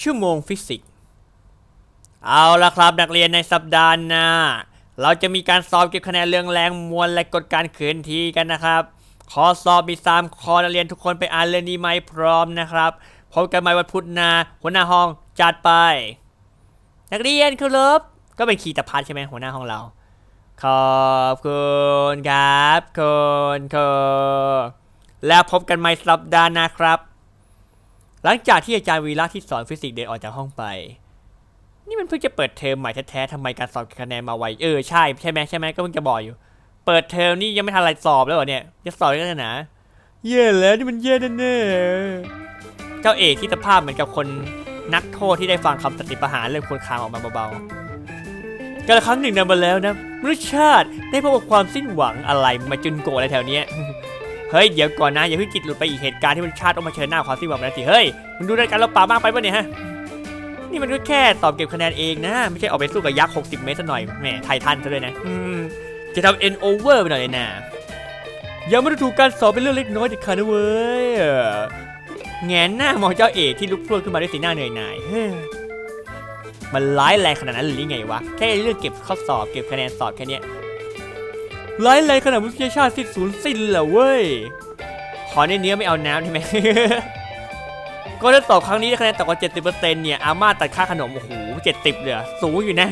ชั่วโมงฟิสิกส์ เอาละครับนักเรียนในสัปดาห์หน้า เราจะมีการสอบเก็บคะแนนเรื่องแรงมวลและกฎการเคลื่อนที่กันนะครับขอสอบมีสามข้อนักเรียนทุกคนไปอ่านเรื่องนี้ไหมพร้อมนะครับ พบกันใหม่วันพุธหน้าหัวหน้าห้องจัดไป นักเรียนเคารพก็เป็นคีตพัฒน์ใช่ไหมหัวหน้าห้องเรา ขอบคุณครับคุณครูแล้วพบกันใหม่สัปดาห์หน้าครับ หลังจากที่อาจารย์วีระที่สอนฟิสิกส์เดินออกจากห้องไป นี่มันเพิ่งจะเปิดเทอมใหม่แท้ๆทำไมการสอบคะแนนมาไวเออใช่ใช่ไหมใช่ไหมก็เพิ่งจะบอกอยู่ เปิดเทอมนี่ยังไม่ทันอะไรสอบแล้วเหรอเนี่ยจะสอบกันนะแย่แล้วนี่มันแย่แน่ๆเจ้าเอกที่สภาพเหมือนกับคนนักโทษที่ได้ฟังคำตัดสินประหารเริ่มควรคางออกมาเบาๆกาละครั้งหนึ่งนานมาแล้วนะมนุษยชาติได้พบกับความสิ้นหวังอะไรมาจุนโกะอะไรแถวเนี้ย เฮ้ยเดี๋ยวก่อนนะอย่าเพิ่งจิตหลุดไปอีกเหตุการณ์ที่มนุษยชาติต้องมาเชิญหน้าความสิ้นหวังแบบนั้นสิเฮ้ยมึงดูรายการเราป่ามากไปปะเนี่ยฮะนี่มันก็แค่ตอบเก็บคะแนนเองนะ ไม่ใช่ออกไปสู้กับยักษ์ 60 เมตรซะหน่อยแหมไททันซะด้วยนะจะทำ end over ไปหน่อยเลยนะยังไม่ได้ถูกการสอบเป็นเรื่องเล็กน้อยเด็ดขาดนะเว้ยเออแงนหน้ามองเจ้าเอกที่ลุกพรวดขึ้นมาด้วยสีหน้าเหนื่อยหน่ายเฮ้ยมันร้ายแรงขนาดนั้นหรือไงวะแค่เรื่องเก็บข้อสอบเก็บคะแนนสอบแค่เนี้ย ร้ายแรงขนาดมุทยชาติสิ้นสูญสิ้นเหรอเว้ย ขอในเนื้อไม่เอาน้ำได้ไหม ก็ถ้าตอบครั้งนี้คะแนนต่ำกว่า70%เปอร์เซ็นเนี่ยอาม่าตัดค่าขนม โอ้โห70เลยเหรอสูงอยู่นะ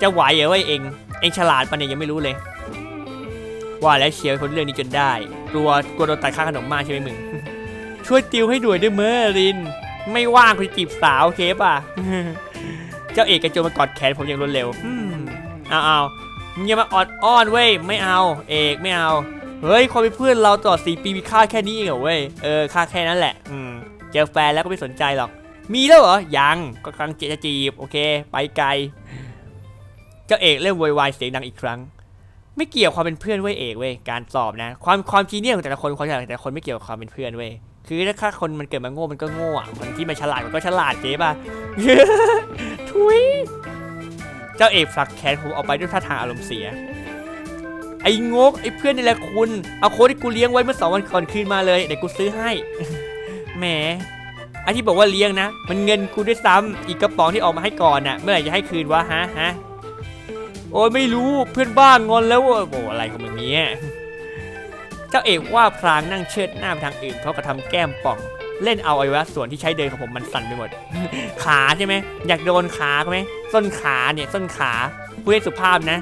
จะไหวเหรอวะเองเองฉลาดปะเนี่ยยังไม่รู้เลย ว่าแล้วเชียร์คนเรื่องนี้จนได้ กลัวกลัวโดนตัดค่าขนมมากใช่ไหมมึง ช่วยติวให้ด่วนด้วยเมอริน ไม่ว่างคุณจีบสาวเคปอะ เจ้าเอกกระโจนมากอดแขนผมอย่างรวดเร็วอืมเอาเอา มึงอย่ามาออดอ้อนเว้ยไม่เอา เอกไม่เอาเฮ้ยความเป็นเพื่อนเราตลอดสี่ปีมีค่าแค่นี้เองเหรอเว้ยเออค่าแค่นั้นแหละอืมเจอแฟนแล้วก็ไม่สนใจหรอก มีแล้วเหรอยังก็กำลังจะจีบโอเค ไปไกล เจ้าเอกเริ่มโวยวายเสียงดังอีกครั้ง ไม่เกี่ยวความเป็นเพื่อนเว้ยเอกเว้ยการสอบนะ ความความจีเนียของแต่ละคนความฉลาดของแต่ละคนไม่เกี่ยวกับความเป็นเพื่อนเว้ยคือถ้าคนมันเกิดมาโง่มันก็โง่อะคนที่มันฉลาดมันก็ฉลาดเจ๊ป่ะทุย เจ้าเอกผลักแขนผมออกไปด้วยท่าทางอารมณ์เสีย ไอ้งกไอ้เพื่อนนี่แหละคุณ เอาโค้ดที่กูเลี้ยงไว้เมื่อสองวันก่อนคืนมาเลยเดี๋ยวกูซื้อให้ แหมไอที่บอกว่าเลี้ยงนะ มันเงินกูด้วยซ้ำอีกกระป๋องที่ออกมาให้ก่อนน่ะ เมื่อไหร่จะให้คืนวะฮะฮะ โอ้ยไม่รู้เพื่อนบ้างงอนแล้วว้โอ้อะไรของมึงเนี่ยเจ้าเอกว่าพลางนั่งเชิดหน้าไปทางอื่นเพราะกระทำแก้มป่อง เล่นเอาไอวัยวะส่วนที่ใช้เดินของผมมันสั่นไปหมด ขาใช่ไหมอยากโดนขาไหมส้นขาเนี่ยส้นขาพูดให้สุภาพนะ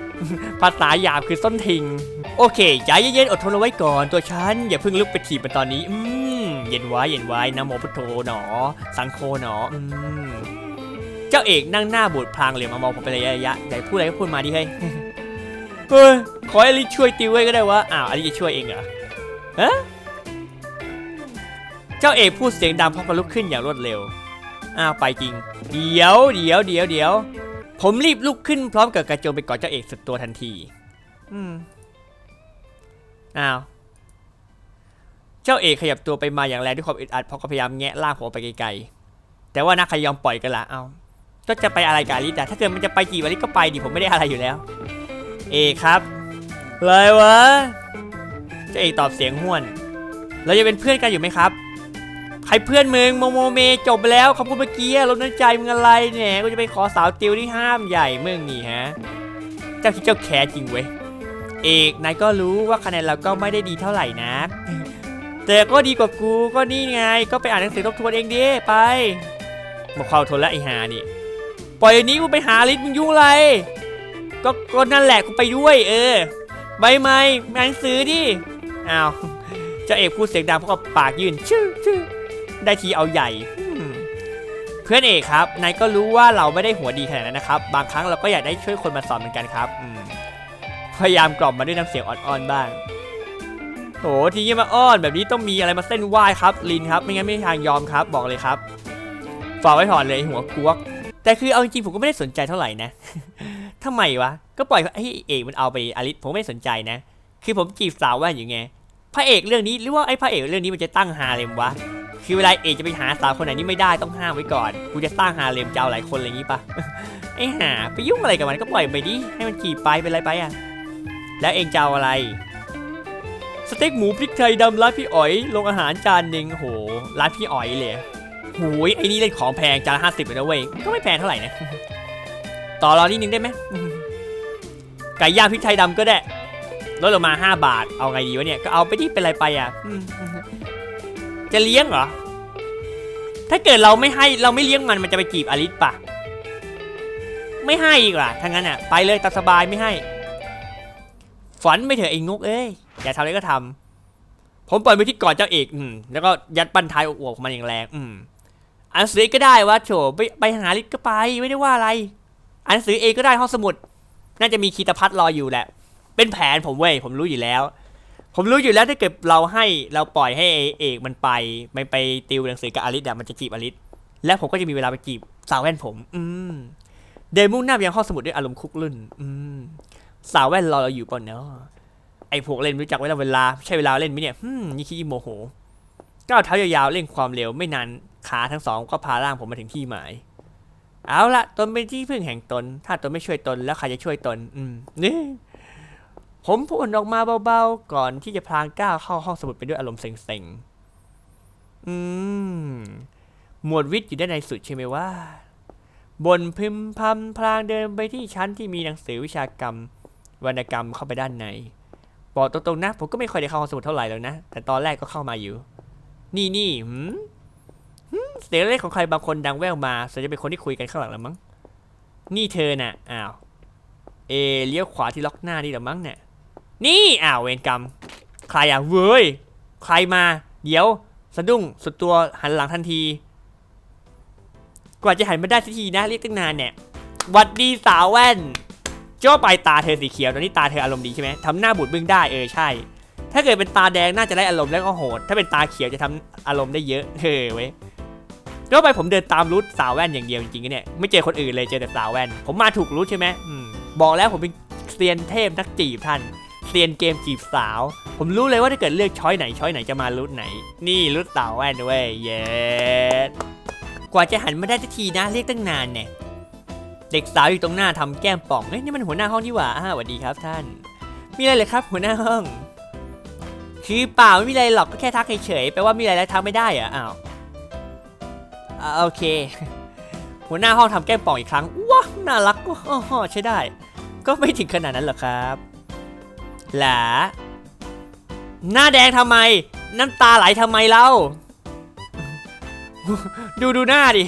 ภาษาหยาบคือส้นทิง โอเคใจเย็นๆอดทนเอาไว้ก่อนตัวฉัน อย่าเพิ่งลุกไปถีบมันตอนนี้อืมเย็นไว้เย็นไว้นะโมพุทโธหนอ สังโฆหนออืมเจ้าเอกนั่งหน้าบูดพลางเหลี่ยมมามองผมเป็นระยะระยะอยากพูดอะไรก็พูดมาดิเฮ้ยเฮ้ยขอให้อลิช่วยติวไว้ก็ได้วะอ้าวอลิจะช่วยเองเหรอฮะ เจ้าเอกพูดเสียงดังพร้อมกับลุกขึ้นอย่างรวดเร็ว อ้าวไปจริง เดี๋ยวเดี๋ยวเดี๋ยวเดี๋ยว ผมรีบลุกขึ้นพร้อมกับกระโจนไปกอดเจ้าเอกสุดตัวทันที อืม อ้าว เจ้าเอกขยับตัวไปมาอย่างแรงด้วยความอึดอัดพราะก็พยายามแงะล่างผมออกไปไกลๆ แต่ว่านักขยอมปล่อยกันละเอาก็จะไปอะไรกับอลิสอะถ้าเกิดมันจะไปจีบอลิสก็ไปดิผมไม่ได้อะไรอยู่แล้ว เอกครับอะไรวะเจ้าเอกตอบเสียงห้วน เราจะเป็นเพื่อนกันอยู่ไหมครับ ใครเพื่อนมึงโมโมเมจบแล้วคำพูดเมื่อกี้ลดน้ำใจมึงอะไรเนี่ยกูจะไปขอสาวติวที่ห้ามใหญ่มึงนี่ฮะ เจ้าคิดเจ้าแคร์จริงเว้ย เอกนายก็รู้ว่าคะแนนเราก็ไม่ได้ดีเท่าไหร่นะ แต่ก็ดีกว่ากูก็นี่ไง ก็ไปอ่านหนังสือทบทวนเองดิไปมาความทนและไอหานี่ ปล่อยนี้กูไปหาลิศมึงยุ่งอะไร ก็ก็นั่นแหละกูไปด้วย เออใบไม้อ่านหนังสือดิ อ้าวเจ้าเอกพูดเสียงดังเพราะปากยื่นชื่อชื่อ ได้ทีเอาใหญ่ เพื่อนเอกครับนายก็รู้ว่าเราไม่ได้หัวดีขนาดนั้นนะครับ บางครั้งเราก็อยากได้ช่วยคนมาสอนเหมือนกันครับพยายามกล่อมมาด้วยน้ำเสียงอ่อนๆบ้างโหทีนี้มาอ้อนแบบนี้ต้องมีอะไรมาเส้นไหว้ครับลินครับไม่งั้นไม่มีทางยอมครับบอกเลยครับฝากไว้ถอนเลยหัวกวก แต่คือเอาจริงผมก็ไม่ได้สนใจเท่าไหร่นะทำไมวะก็ปล่อยให้เอกมันเอาไปอลิสผมไม่สนใจนะ คือผมจีบสาวว่าอยู่ไงพระเอกเรื่องนี้หรือว่าไอ้พระเอกเรื่องนี้มันจะตั้งฮาเลมวะ คือเวลาเอกจะไปหาสาวคนไหนนี่ไม่ได้ต้องห้ามไว้ก่อน กูจะสร้างฮาเลมเจะเอาหลายคนอะไรอย่างงี้ปะไอ้ห่าไปยุ่งอะไรกับมันก็ปล่อยไปดิ ให้มันจีบไปเป็นไรไปอะ แล้วเองจะเอาอะไร สเต็กหมูพริกไทยดำร้านพี่อ๋อยลงอาหารจานหนึ่งโห ร้านพี่อ๋อยเลยหูยไอ้นี่เล่นของแพงจานห้าสิบเลยนะเว้ย ก็ไม่แพงเท่าไหร่นะ ต่อรอนิดนึงได้ไหมไก่ย่างพริกไทยดำก็ได้ลดลงมา 5 บาท เอาไงดีวะเนี่ย ก็เอาไปที่เป็นไรไปอะ จะเลี้ยงเหรอ ถ้าเกิดเราไม่ให้เราไม่เลี้ยงมันมันจะไปจีบอลิสปะไม่ให้อีกล่ะถ้างั้นอะ ไปเลยตามสบายไม่ให้ ฝันไม่เถอะไอ้งกเอ้ย อยากทำอะไรก็ทำผมปล่อยไปที่ก่อนเจ้าเอกอืมแล้วก็ยัดบันท้ายอวบๆของมันอย่างแรง อืมอ่านสือก็ได้วะโฉไปไปหาลิศก็ไปไม่ได้ว่าอะไรอ่านสือเองก็ได้ห้องสมุด น่าจะมีคีตพัทรออยู่แหละ เป็นแผนผมเว้ยผมรู้อยู่แล้ว ผมรู้อยู่แล้วถ้าเกิดเราให้เราปล่อยให้เอกมันไปไม่ไปติวหนังสือกับอลิสอะมันจะจีบอลิสและผมก็จะมีเวลาไปจีบสาวแว่นผม อืมเดนมุ่งหน้าไปยังห้องสมุดด้วยอารมณ์คุกรุ่น อืมสาวแว่นรอเราอยู่ป่ะเนาะไอ้พวกเล่นไม่รู้จักเวลาเวลาใช่เวลาเล่นไหมเนี่ยอืมนี่ขี้โมโหก้าวเท้ายาวๆเร่งความเร็วไม่นานขาทั้งสองก็พาร่างผมมาถึงที่หมาย เอาละตนเป็นที่พึ่งแห่งตน ถ้าตนไม่ช่วยตนแล้วใครจะช่วยตน อืมนี่ ผมพูดออกมาเบาๆ ก่อนที่จะพลางก้าวเข้าห้องสมุดไปด้วยอารมณ์เซ็งๆ อืม หมวดวิทย์อยู่ด้านในสุดใช่ไหมว่า บนพึมพำพลางเดินไปที่ชั้นที่มีหนังสือวิชากรรม วรรณกรรมเข้าไปด้านใน บอกตรงๆนะ ผมก็ไม่ค่อยได้เข้าห้องสมุดเท่าไหร่แล้วนะ แต่ตอนแรกก็เข้ามาอยู่ นี่นี่หืมเสียงเล็กของใครบางคนดังแว่วมาส่วนจะเป็นคนที่คุยกันข้างหลังแล้วมั้ง นี่เธอน่ะ อ้าว เอเลี้ยวขวาที่ล็อกหน้านี่หรอมั้งเนี่ย นี่อ้าวเวรกรรม ใครอะเว้ย ใครมา เดี๋ยว สะดุ้งสุดตัวหันหลังทันที กว่าจะหันมาได้สักทีนะเรียกตั้งนานเนี่ยหวัดดีสาวแว่นจ้าไปลายตาเธอสีเขียวตอนนี้ตาเธออารมณ์ดีใช่ไหมทำหน้าบูดบึ้งได้เออใช่ ถ้าเกิดเป็นตาแดงน่าจะได้อารมณ์แล้วก็โหด ถ้าเป็นตาเขียวจะทำอารมณ์ได้เยอะเฮ้ยเว้ยจ้าไปผมเดินตามรูทสาวแว่นอย่างเดียวจริงๆเนี่ยไม่เจอคนอื่นเลยเจอแต่สาวแว่น ผมมาถูกรูทใช่ไหมอืมบอกแล้วผมเป็นเซียนเทพนักจีบท่าน เซียนเกมจีบสาว ผมรู้เลยว่าถ้าเกิดเลือกช้อยไหนช้อยไหนจะมารูทไหน นี่รูทสาวแว่นเว้ยเย้กว่าจะหันมาได้สักทีนะเรียกตั้งนานเนี่ยเด็กสาวอยู่ตรงหน้าทำแก้มป่องเอ้ยนี่มันหัวหน้าห้องนี่หว่าอ่าสวัสดีครับท่าน มีอะไรเลยครับ หัวหน้าห้อง คือเปล่าไม่มีอะไรหรอกก็แค่ทักเฉยๆแปลว่ามีอะไรแล้วทักไม่ได้เหรออ้าวอ่าโอเค หัวหน้าห้องทำแก้มป่องอีกครั้งว้าน่ารักว้าใช้ได้ ก็ไม่ถึงขนาดนั้นหรอกครับ หลาหน้าแดงทำไม น้ำตาไหลทำไมเล่า ดูดูหน้าดิ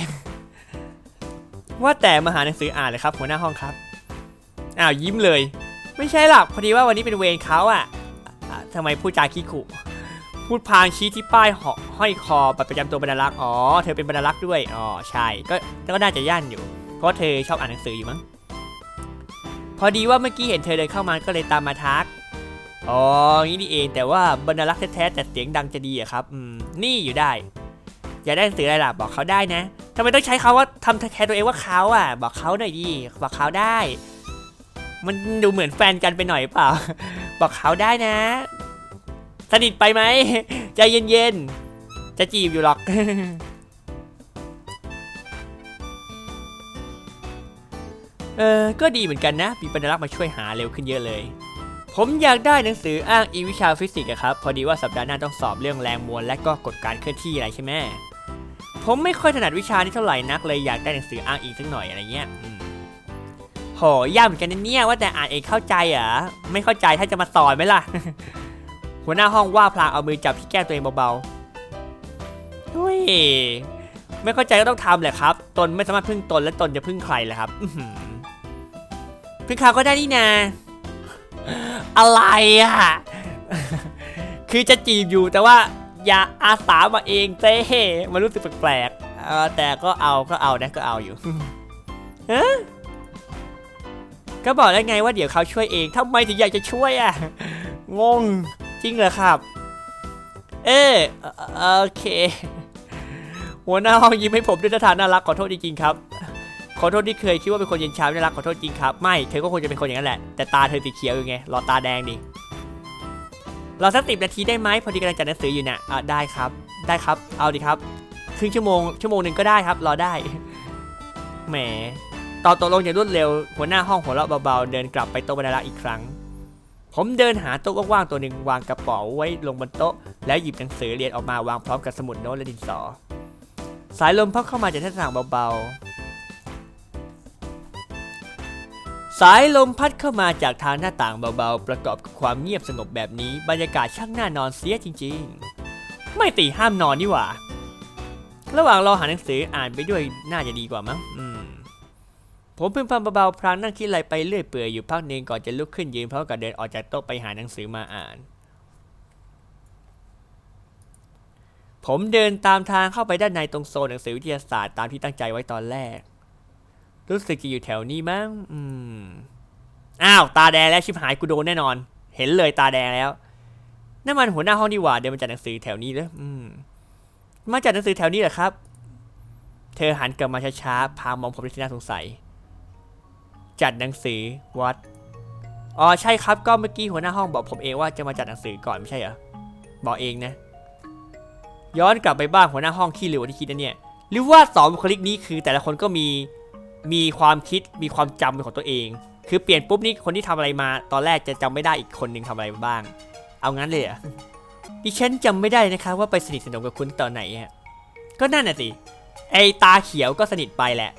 ว่าแต่มาหาหนังสืออ่านเลยครับ หัวหน้าห้องครับ อ้าวยิ้มเลย ไม่ใช่หรอกพอดีว่าวันนี้เป็นเวรเขาอะอะทำไมพูดจาขี้ขู่พูดพางชี้ที่ป้ายหห้อยคอบัตรประจำตัวบรรลักษ์อ๋อเธอเป็นบรรลักษ์ด้วยอ๋อใช่ก็ก็น่าจะย่านอยู่ เพราะเธอชอบอ่านหนังสืออยู่มั้งพอดีว่าเมื่อกี้เห็นเธอเดินเข้ามาก็เลยตามมาทัก อ๋องี้นี่เองแต่ว่าบรรลักษ์แท้ๆแต่เสียงดังจะดีอะครับอืมนี่อยู่ได้ อยากได้หนังสืออะไรล่ะบอกเขาได้นะทำไมต้องใช้คาว่าทำแทนตัวเองว่าเขาอะ บอกเขาหน่อยดิบอกเขาได้ มันดูเหมือนแฟนกันไปหน่อยเปล่า บอกเขาได้นะ สนิทไปไหมใจเย็นๆจะจีบอยู่หรอกเออก็ดีเหมือนกันนะ มีบรรลักษ์มาช่วยหาเร็วขึ้นเยอะเลย ผมอยากได้หนังสืออ้างอิงวิชาฟิสิกส์ครับ พอดีว่าสัปดาห์หน้าต้องสอบเรื่องแรงมวลและก็กฎการเคลื่อนที่อะไรใช่ไหมผมไม่ค่อยถนัดวิชานี้เท่าไหร่นักเลยอยากได้หนังสืออ้างอิงสักหน่อยอะไรเงี้ยอืมโหยากเหมือนกันนะเนี่ยว่าแต่อ่านเองเข้าใจเหรอไม่เข้าใจถ้าจะมาสอนไหมล่ะ หัวหน้าห้องว่าพลางเอามือจับที่แก้ตัวเองเบาๆเฮ้ยไม่เข้าใจก็ต้องทำแหละครับ ตนไม่สามารถพึ่งตนและตนจะพึ่งใครเลยครับพึ่งเขาก็ได้นี่นา อะไรอะ คือจะจีบอยู่แต่ว่าอย่าอาสามาเองเต้มันรู้สึกแปลกๆแต่ก็เอาก็เอานะก็เอาอยู่เอ๊ะก็บอกแล้วไงว่าเดี๋ยวเขาช่วยเองทำไมถึงอยากจะช่วยอะ งง จริงเหรอครับ เออเอ่อโอเค หัวหน้าห้องยิ้มให้ผมด้วยท่าทางน่ารักขอโทษจริงๆครับ ขอโทษที่เคยคิดว่าเป็นคนเย็นชาไม่น่ารักขอโทษจริงครับ ไม่เธอก็คงจะเป็นคนอย่างนั้นแหละ แต่ตาเธอสีเขียวอยู่ไงรอตาแดงดิรอสักสิบนาทีได้ไหมพอดีกำลังจัดหนังสืออยู่น่ะอะได้ครับ ได้ครับ เอาดิครับครึ่งชั่วโมงชั่วโมงหนึ่งก็ได้ครับ รอได้แหมตอตกลงอย่างรวดเร็ว หัวหน้าห้องหัวเราะเบาๆเดินกลับไปโต๊ะบรรลักษ์อีกครั้ง ผมเดินหาโต๊ะว่างๆตัวหนึ่งวางกระเป๋าไว้ลงบนโต๊ะ แล้วหยิบหนังสือเรียนออกมาวางพร้อมกับสมุดโน้ตและดินสอ สายลมพัดเข้ามาจากหน้าต่างเบา สายลมพัดเข้ามาจากทางหน้าต่างเบาๆ ประกอบกับความเงียบสงบแบบนี้ บรรยากาศช่างน่านอนเสียจริงๆ ไม่ตีห้ามนอนนี่หว่า ระหว่างรอหาหนังสืออ่านไปด้วยน่าจะดีกว่ามั้งอืมผมพึมพำเบาๆพลางนั่งคิดอะไรไปเรื่อยเปื่อยอยู่พักหนึ่งก่อนจะลุกขึ้นยืนพร้อมกับเดินออกจากโต๊ะไปหาหนังสือมาอ่าน ผมเดินตามทางเข้าไปด้านในตรงโซนหนังสือวิทยาศาสตร์ตามที่ตั้งใจไว้ตอนแรก รู้สึกจะอยู่แถวนี้มั้งอืมอ้าว ตาแดงแล้วชิบหายกูโดนแน่นอน เห็นเลยตาแดงแล้วนั่นมันหัวหน้าห้องดีหว่าเดินมาจากหนังสือแถวนี้เลยอืม มาจากหนังสือแถวนี้เหรอครับ เธอหันกลับมาช้าๆ พามองผมด้วยน่าสงสัย จัดหนังสือวัด อ๋อใช่ครับก็เมื่อกี้หัวหน้าห้องบอกผมเองว่าจะมาจัดหนังสือก่อนไม่ใช่เหรอ บอกเองนะ ย้อนกลับไปบ้านหัวหน้าห้องขี้เหลวที่คิดนะเนี่ย หรือว่าสองบุคลิกนี้คือแต่ละคนก็มี มีความคิดมีความจำเป็นของตัวเอง คือเปลี่ยนปุ๊บนี่คนที่ทำอะไรมา ตอนแรกจะจำไม่ได้อีกคนนึงทำอะไรบ้าง เอางั้นเลยเหรอะดิฉันจำไม่ได้นะคะ ว่าไปสนิทสนมกับคุณตอนไหนฮะก็นั่นน่ะสิไอตาเขียวก็สนิทไปแหละ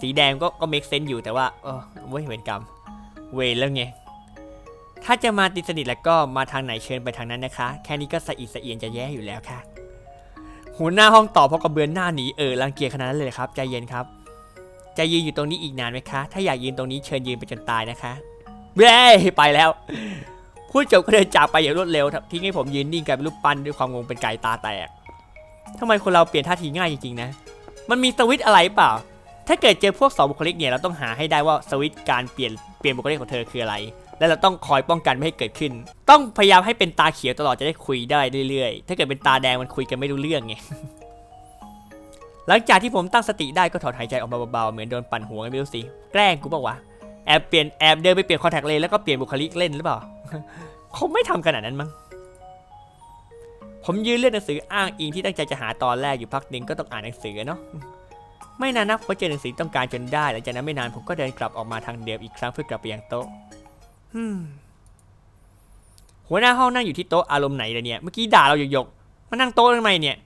สีแดงก็ก็เมคเซนต์อยู่แต่ว่าเออเว้ยเวรกรรม เวรแล้วไงถ้าจะมาติดสนิทแล้วก็มาทางไหนเชิญไปทางนั้นนะคะ แค่นี้ก็สะอิดสะเอียนจะแย่อยู่แล้วค่ะหัวหน้าห้องตอบเพราะกระเบือนหน้าหนีเออรังเกียจขนาดนั้นเลยครับใจเย็นครับ จะยืนอยู่ตรงนี้อีกนานไหมคะ ถ้าอยากยืนตรงนี้เชิญยืนไปจนตายนะคะเบ้ไปแล้ว พูดจบก็เดินจากไปอย่างรวดเร็วทิ้งให้ผมยืนนิ่งกลายเป็นรูปปั้นด้วยความงงเป็นไก่ตาแตกทำไมคนเราเปลี่ยนท่าทีง่ายจริงๆนะ มันมีสวิตอะไรเปล่า ถ้าเกิดเจอพวกสองบุคลิกเนี่ยเราต้องหาให้ได้ว่าสวิตการเปลี่ยนเปลี่ยนบุคลิกของเธอคืออะไร และเราต้องคอยป้องกันไม่ให้เกิดขึ้น ต้องพยายามให้เป็นตาเขียวตลอดจะได้คุยได้เรื่อยๆ ถ้าเกิดเป็นตาแดงมันคุยกันไม่รู้เรื่องไง หลังจากที่ผมตั้งสติได้ก็ถอนหายใจออกมาเบาๆเหมือนโดนปั่นหัวไงไม่รู้สิแกล้งกูบอกว่าวะแอบเปลี่ยนแอบเดินไปเปลี่ยนคอนแทคเลนแล้วก็เปลี่ยนบุคลิกเล่นหรือเปล่าคงไม่ทำขนาดนั้นมั้งผมยืนเลือกหนังสืออ้างอิงที่ตั้งใจจะหาตอนแรกอยู่พักหนึ่งก็ต้องอ่านหนังสือเนาะไม่นานนักพอเจอหนังสือต้องการจนได้หลังจากนั้นไม่นานผมก็เดินกลับออกมาทางเดิมอีกครั้งเพื่อกลับไปยังโต๊ะหัวหน้าห้องนั่งอยู่ที่โต๊ะอารมณ์ไหนเลยเนี่ยเมื่อกี้ด่าเราหยกๆมานั่งโต๊ะทำไมเนี่ย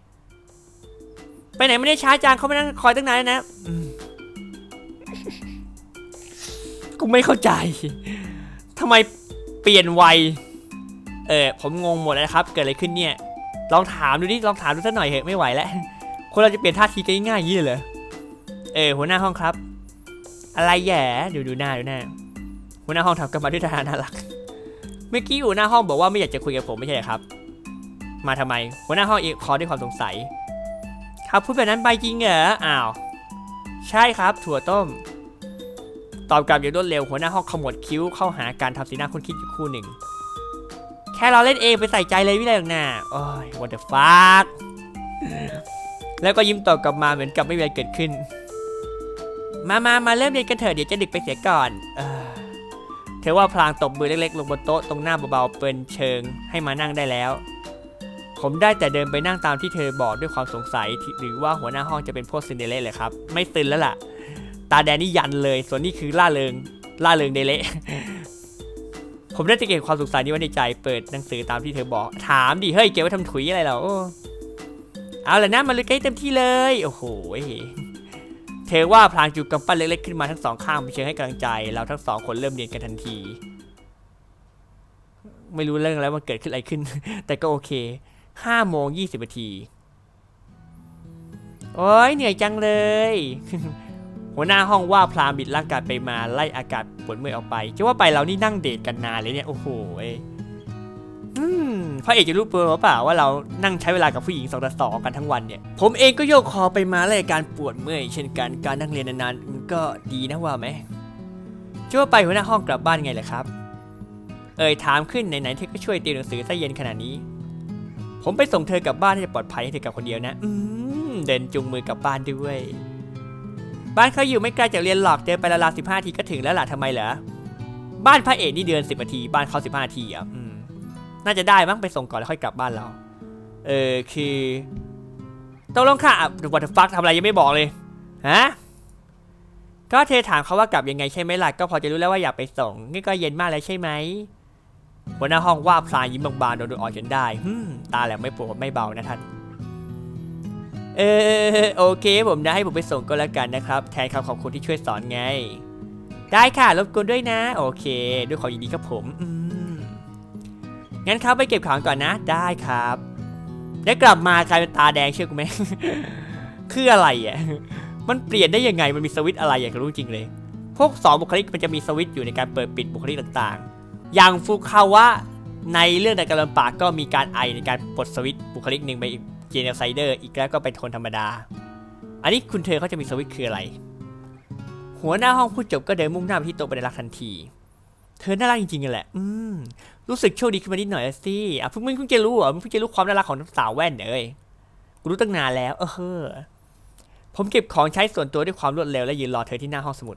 ไปไหนไม่ได้ช้าจังเขาไม่นั่งคอยตั้งนานแล้วนะอืมกูไม่เข้าใจทำไมเปลี่ยนวัยเออผมงงหมดแล้วนะครับ เกิดอะไรขึ้นเนี่ย ลองถามดูดิลองถามดูสักหน่อยเหอะไม่ไหวแล้วคนเราจะเปลี่ยนท่าทีกันง่ายๆอย่างนี้เลยเหรอเออหัวหน้าห้องครับ อะไรแย่ดูดูหน้าดูหน้าหัวหน้าห้องทำกันมาด้วยท่าน่ารัก เมื่อกี้หัวหน้าห้องบอกว่าไม่อยากจะคุยกับผมไม่ใช่เหรอครับ มาทำไมหัวหน้าห้องเองคอด้วยความสงสัย ครับพูดแบบนั้นไปจริงเหรออ้าวใช่ครับ ถั่วต้ม ตอบกลับอย่างรวดเร็วหัวหน้าห้องขมวดคิ้วเข้าหาการทำสีหน้าคุ้นคิดอยู่คู่หนึ่ง แค่เราเล่นเองไปใส่ใจเลยวิเลหรอกนะโอ้ย what the fuck แล้วก็ยิ้มตอบกลับมาเหมือนกับไม่มีอะไรเกิดขึ้น มามามาเริ่มเรียนกันเถอะเดี๋ยวจะดึกไปเสียก่อนเธอว่าพลางตบมือเล็กๆ ลงบนโต๊ะตรงหน้าเบาๆเปินเชิงให้มานั่งได้แล้ว ผมได้แต่เดินไปนั่งตามที่เธอบอกด้วยความสงสัย หรือว่าหัวหน้าห้องจะเป็นพวกซินเดเรลเลยครับ ไม่ซึนแล้วล่ะ ตาแดงนี่ยันเลย ส่วนนี้คือล่าเริง ล่าเริงเดเละผมได้จะเก็บความสงสัยนี้ไว้ในใจ เปิดหนังสือตามที่เธอบอก ถามดิ เฮ้ย เก็บไว้ทำถุยอะไรเหรอเอาละนะมาเลยใกล้เต็มที่เลย โอ้โห เธอว่าพลางจูบกำปั้นเล็กๆขึ้นมาทั้งสองข้างเพื่อเชิงให้กำลังใจ เราทั้งสองคนเริ่มเรียนกันทันที ไม่รู้เรื่องแล้วมันเกิดขึ้นอะไรขึ้น แต่ก็โอเค ห้าโมงยี่สิบนาที โอ้ยเหนื่อยจังเลย หัวหน้าห้องว่าพลางบิดร่างกายไปมาไล่อากาศปวดเมื่อยออกไปจะว่าไปเรานี่นั่งเดทกันนานเลยเนี่ยโอ้โหเอ้ยอืมพระเอกจะรู้เปล่าเปล่าว่าเรานั่งใช้เวลากับผู้หญิงสองต่อสองกันทั้งวันเนี่ย ผมเองก็โยกคอไปมาไล่การปวดเมื่อยเช่นกันการนั่งเรียนนานๆมันก็ดีนะว่าไหมจะว่าไปหัวหน้าห้องกลับบ้านไงล่ะครับ เอ่ยถามขึ้นไหนๆเธอก็ช่วยติวหนังสือซะเย็นขนาดนี้ ผมไปส่งเธอกลับบ้านให้ปลอดภัยให้เธอกลับคนเดียวนะ อืมเดินจุงมือกลับบ้านด้วย บ้านเขาอยู่ไม่ไกลจากเรียนหรอกเดินไปละลาสิบห้าทีก็ถึงแล้วล่ะทำไมเหรอ บ้านพระเอกนี่เดินสิบนาที บ้านเขาสิบห้าทีอะอืมน่าจะได้มั้งไปส่งก่อนแล้วค่อยกลับบ้านเรา เออคือตกลงค่ะวัตฟักทำอะไรยังไม่บอกเลย ฮะ ก็เธอถามเขาว่ากลับยังไงใช่ไหมล่ะ ก็พอจะรู้แล้วว่าอยากไปส่ง นี่ก็เย็นมากแล้วใช่ไหม หัวหน้าห้องว่าพลายยิ้มบางๆโดนดูออกจนได้ฮึมตาแหลมไม่ปวดไม่เบานะท่านเออโอเคผมนะให้ผมไปส่งก็แล้วกันนะครับ แทนคำขอบคุณที่ช่วยสอนไง ได้ค่ะรบกวนด้วยนะ โอเค ด้วยความยินดีครับผมอืมงั้นครับไปเก็บของก่อนนะ ได้ครับได้กลับมากลายเป็นตาแดงเชื่อกูไหมคืออะไรอะมันเปลี่ยนได้ยังไงมันมีสวิตอะไรอยากรู้จริงเลย พวกสองบุคลิกมันจะมีสวิตอยู่ในการเปิดปิดบุคลิกต่างๆ อย่างฟุคาวะในเรื่องในการลำปากก็มีการไอในการปลดสวิตบุคลิกหนึ่งไปอีกเจเนลไซเดอร์อีกแล้วก็เป็นคนธรรมดา อันนี้คุณเธอเขาจะมีสวิตคืออะไร หัวหน้าห้องพูดจบก็เดินมุ่งหน้าไปที่โต๊ะบรรลักทันที เธอน่ารักจริงๆกันแหละ อืม รู้สึกโชคดีขึ้นมานิดหน่อยสิอะเพิ่งมึงเพิ่งจะรู้อมึงเพิ่งจะรู้ความน่ารักของสาวแว่นเอ้ยกูรู้ตั้งนานแล้ว เออ ผมเก็บของใช้ส่วนตัวด้วยความรวดเร็วและยืนรอเธอที่หน้าห้องสมุด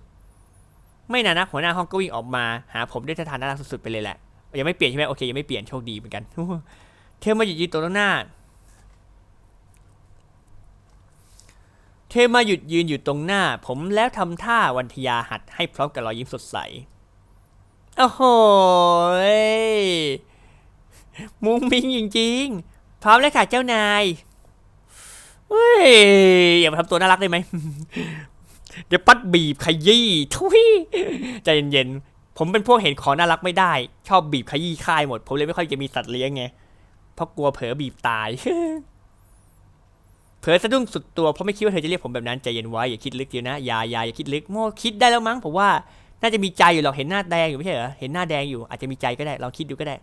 ไม่นานนักหัวหน้าห้องก็วิ่งออกมาหาผมด้วยท่าทางน่ารักสุดๆไปเลยแหละยังไม่เปลี่ยนใช่ไหมโอเคยังไม่เปลี่ยนโชคดีเหมือนกันเธอมาหยุดยืนตรงหน้า เธอมาหยุดยืนอยู่ตรงหน้า ผมแล้วทำท่าวันทยาหัดให้พร้อมกับรอยยิ้มสดใสโอ้โหมุ้งมิ้งจริงๆ พร้อมแล้วค่ะเจ้านายเฮ้ยอย่ามาทำตัวน่ารักได้ไหม เดี๋ยวปัดบีบขยี้ทุยใจเย็นๆ ผมเป็นพวกเห็นของน่ารักไม่ได้ ชอบบีบขยี้ค่ายหมด ผมเลยไม่ค่อยจะมีสัตว์เลี้ยงไง เพราะกลัวเผลอบีบตาย เผลอสะดุ้งสุดตัวเพราะไม่คิดว่าเธอจะเรียกผมแบบนั้นใจเย็นไว้อย่าคิดลึกเดียวนะอย่าอย่าอย่าคิดลึกโม่คิดได้แล้วมั้งผมว่า น่าจะมีใจอยู่หรอกเห็นหน้าแดงอยู่ไม่ใช่เหรอเห็นหน้าแดงอยู่อาจจะมีใจก็ได้ลองคิดดูก็ได้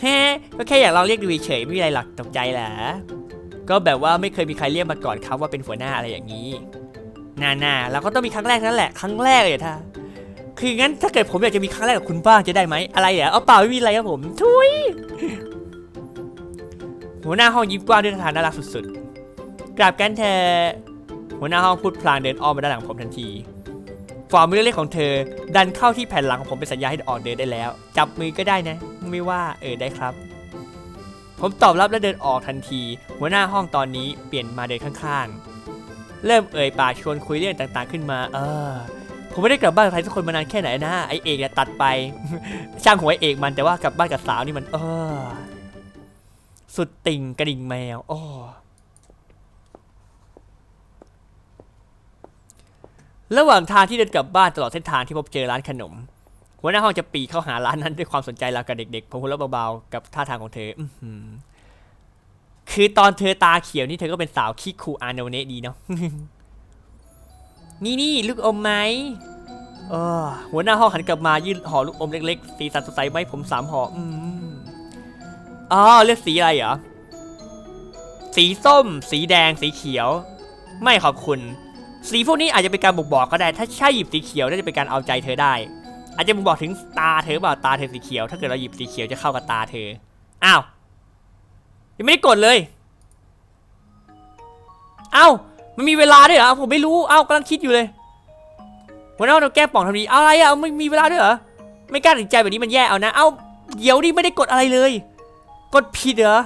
แฮก็แค่อยากลองเรียกดูเฉยไม่มีอะไรหรอกตกใจแหละ ก็แบบว่าไม่เคยมีใครเรียกมาก่อนครับว่าเป็นหัวหน้าอะไรอย่างนี้น่าๆเราก็ต้องมีครั้งแรกนั่นแหละ ครั้งแรกเลยท่าคืองั้นถ้าเกิดผมอยากจะมีครั้งแรกกับคุณบ้างจะได้ไหมอะไรอะเอาเปล่าไม่มีอะไรครับผมทุยหัวหน้าห้องยิ้มกว้างด้วยท่าทางน่ารักสุดๆกราบกันเธอหัวหน้าห้องพูดพลางเดินอ้อมมาด้านหลังผมทันทีฝ่ามือเล็กๆของเธอ ดันเข้าที่แผ่นหลังของผมเป็นสัญญาให้ออกเดินได้แล้ว จับมือก็ได้นะ ไม่ว่าเออได้ครับ ผมตอบรับและเดินออกทันที หัวหน้าห้องตอนนี้เปลี่ยนมาเดินข้างๆ เริ่มเอ่ยปากชวนคุยเรื่องต่างๆขึ้นมา เออ ผมไม่ได้กลับบ้านกับใครสักคนมานานแค่ไหนนะ ไอเอกเนี่ยตัดไป ช่างหัวไอเอกมันแต่ว่ากลับบ้านกับสาวนี่มัน เออ สุดติ่งกระดิ่งแมวอ้อระหว่างทางที่เดินกลับบ้านตลอดเส้นทางที่พบเจอร้านขนม หัวหน้าห้องจะปีเข้าหาร้านนั้นด้วยความสนใจราวกับเด็กๆผมหัวเราะเบาๆกับท่าทางของเธออื้อหือคือตอนเธอตาเขียวนี่เธอก็เป็นสาวขี้คูอาโนเนะดีเนาะ นี่นี่ลูกอมไหมเออหัวหน้าห้องหันกลับมายื่นห่อลูกอมเล็กๆ สีสันสดใสไหมผมสามห่ออืมอ๋อเลือกสีอะไรเหรอ สีส้ม สีแดง สีเขียว ไม่ขอบคุณ สีพวกนี้อาจจะเป็นการบ่งบอกก็ได้ ถ้าใช่หยิบสีเขียวน่าจะเป็นการเอาใจเธอได้ อาจจะบ่งบอกถึงตาเธอเปล่าตาเธอสีเขียว ถ้าเกิดเราหยิบสีเขียวจะเข้ากับตาเธอ อ้าว ยังไม่ได้กดเลย เอ้า มันมีเวลาด้วยเหรอ ผมไม่รู้ เอ้ากำลังคิดอยู่เลยวันนั้นเราแก้ป่องทำดีอะไรอะไม่มีเวลาด้วยเหรอ ไม่กล้าตัดสินใจแบบนี้มันแย่เอานะ เอ้า เดี๋ยวดิไม่ได้กดอะไรเลย กดผิดเหรอ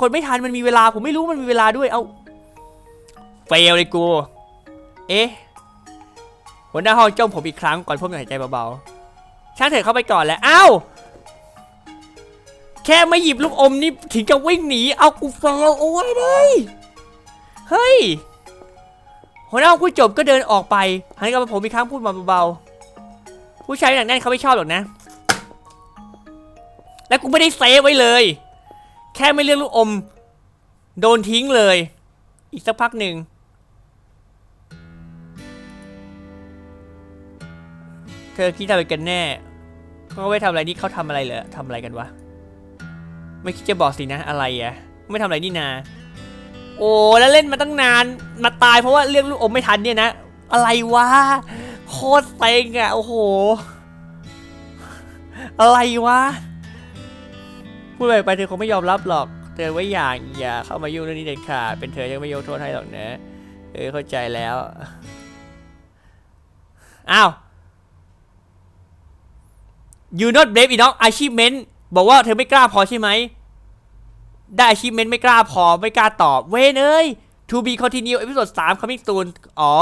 กดไม่ทันมันมีเวลา ผมไม่รู้มันมีเวลาด้วย เอ้า เฟลเลยกู เอ๊ะ หัวหน้าห้องจ้องผมอีกครั้งก่อนพ่มหายใจเบาๆ ช่างเถอะเข้าไปก่อนแล้วอ้าวแค่ไม่หยิบลูกอมนี่ถึงกับวิ่งหนี เอากูเฟลโอ้ยเลยเฮ้ย หัวหน้าห้องพูดจบก็เดินออกไปหันกลับมาผมอีกครั้งพูดมาเบาๆ ผู้ชายหนักแน่นเขาไม่ชอบหรอกนะ และกูไม่ได้เซฟไว้เลย แค่ไม่เลือกลูกอม โดนทิ้งเลย อีกสักพักหนึ่ง เธอคิดอะไรกันแน่เขาไม่ทำอะไรนี่เขาทำอะไรเหรอทำอะไรกันวะ ไม่คิดจะบอกสินะอะไรอะไม่ทำอะไรนี่นา โอ้แล้วเล่นมาตั้งนาน มาตายเพราะว่าเรียกลูกอมไม่ทันเนี่ยนะ อะไรวะ โคตรเซ็งอะโอ้โห อะไรวะ พูดไปไปเธอคงไม่ยอมรับหรอก เธอไว้อย่างอย่าเข้ามายุ่งเรื่องนี้เด็ดขาด เป็นเธอยังไม่ยกโทษให้หรอกนะ เออเข้าใจแล้ว อ้าว you not brave enough achievement บอกว่าเธอไม่กล้าพอใช่ไหม ได้ achievement ไม่กล้าพอไม่กล้าตอบ เว้นเอ้ย to be continue episode 3 coming soon อ๋อ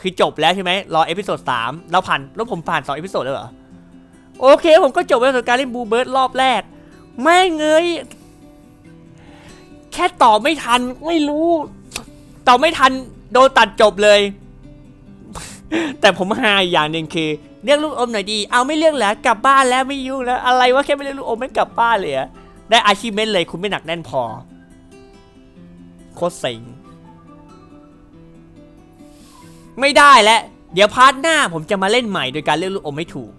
คือจบแล้วใช่ไหม รอ episode 3เราผ่านแล้วผมผ่าน2 episode แล้วเหรอ โอเค ผมก็จบแล้วกับการเล่นบูเบิร์ดรอบแรกแม่เงยแค่ตอบไม่ทันไม่รู้ตอบไม่ทันโดนตัดจบเลย แต่ผมหาอีกอย่างหนึ่งคือ เรียกลูกอมหน่อยดี เอาไม่เรียกแล้วกลับบ้านแล้วไม่ยุ่งแล้ว อะไรวะแค่ไม่เรียกลูกอมไม่กลับบ้านเลยอะได้อาชีพเมนเลยคุณไม่หนักแน่นพอ โคตรเซ็งไม่ได้แล้วเดี๋ยวพาร์ทหน้าผมจะมาเล่นใหม่โดยการเลือกลูกอมไม่ถูก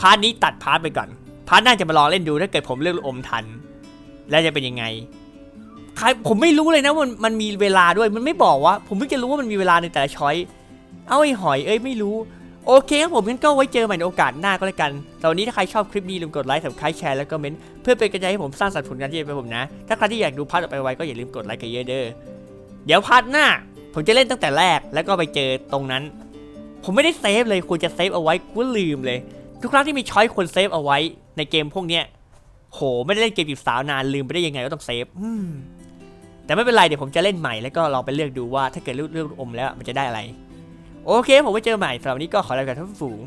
พาร์ทนี้ตัดพาร์ทไปก่อน พาร์ทหน้าจะมาลองเล่นดูถ้าเกิดผมเลือกลูกอมทัน แล้วจะเป็นยังไงใครผมไม่รู้เลยนะมันมันมีเวลาด้วยมันไม่บอกว่า ผมเพิ่งจะรู้ว่ามันมีเวลาในแต่ละช้อย เอาไอ้หอยเอ้ยไม่รู้ โอเคครับผมงั้นก็ไว้เจอใหม่ในโอกาสหน้าก็แล้วกันตอนนี้ถ้าใครชอบคลิปนี้ลืมกดไลค์สับครต์แชร์แล้วก็เมนต์เพื่อเป็นกำลังใจให้ผมสร้างสรรค์ผลงานที่ดีไปผมนะ ถ้าใครที่อยากดูพาร์ทต่อไปไว้ก็อย่าลืมกดไลค์กันเยอะเด้อเดี๋ยวพาร์ทหน้า ผมจะเล่นตั้งแต่แรกแล้วก็ไปเจอตรงนั้น ผมไม่ได้เซฟเลยควรจะเซฟเอาไว้กูลืมเลย ทุกครั้งที่มีช้อยควรเซฟเอาไว้ในเกมพวกเนี้ยโหไม่ได้เล่นเกมจีบสาวนานลืมไปได้ยังไงก็ต้องเซฟแต่ไม่เป็นไรเดี๋ยวผมจะเล่นใหม่แล้วก็ลองไปเลือกดูว่าถ้าเกิดเลือกเลือกอมแล้วมันจะได้อะไร โอเค ผมไว้เจอใหม่สำหรับวันนี้ก็ขอลาไปก่อนท่านผู้ฝูง